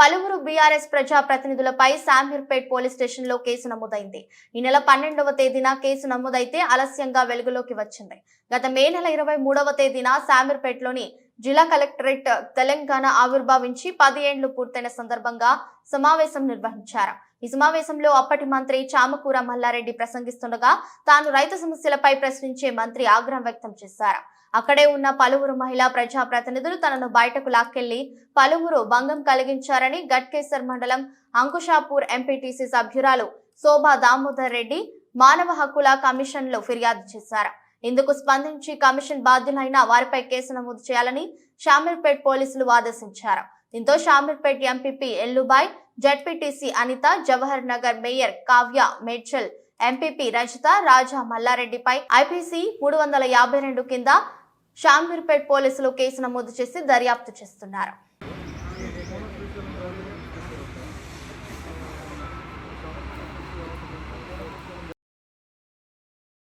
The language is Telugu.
పలువురు బీఆర్ఎస్ ప్రజా ప్రతినిధులపై శామీర్పేట్ పోలీస్ స్టేషన్లో కేసు నమోదైంది. ఈ నెల పన్నెండవ తేదీన కేసు నమోదైతే ఆలస్యంగా వెలుగులోకి వచ్చింది. గత మే నెల ఇరవై మూడవ తేదీన శామీర్పేట్లోని జిల్లా కలెక్టరేట్ తెలంగాణ ఆవిర్భావించి పది ఏండ్లు పూర్తయిన సందర్భంగా సమావేశం నిర్వహించారు. ఈ సమావేశంలో అప్పటి మంత్రి చామకూర మల్లారెడ్డి ప్రసంగిస్తుండగా తాను రైతు సమస్యలపై ప్రశ్నించే మంత్రి ఆగ్రహం వ్యక్తం చేశారు. అక్కడే ఉన్న పలువురు మహిళా ప్రజా ప్రతినిధులు తనను బయటకు లాక్కెళ్ళి పలువురు భంగం కలిగించారని గట్కేసర్ మండలం అంకుషాపూర్ ఎంపీటీసీ సభ్యురాలు శోభా దామోదర్ రెడ్డి మానవ హక్కుల కమిషన్లో ఫిర్యాదు చేశారు. ఇందుకు స్పందించి కమిషన్ బాధ్యులైన వారిపై కేసు నమోదు చేయాలని షామీర్పేట్ పోలీసులు ఆదేశించారు. దీంతో Shamirpet MPP Ellubai ZPTC Anitha Jawahar Nagar mayor Kavya Medchal MPP Rajitha Raja మల్లారెడ్డిపై IPC మూడు వందల యాభై రెండు కింద షామీర్పేట్ పోలీసులు కేసు నమోదు చేసి దర్యాప్తు చేస్తున్నారు.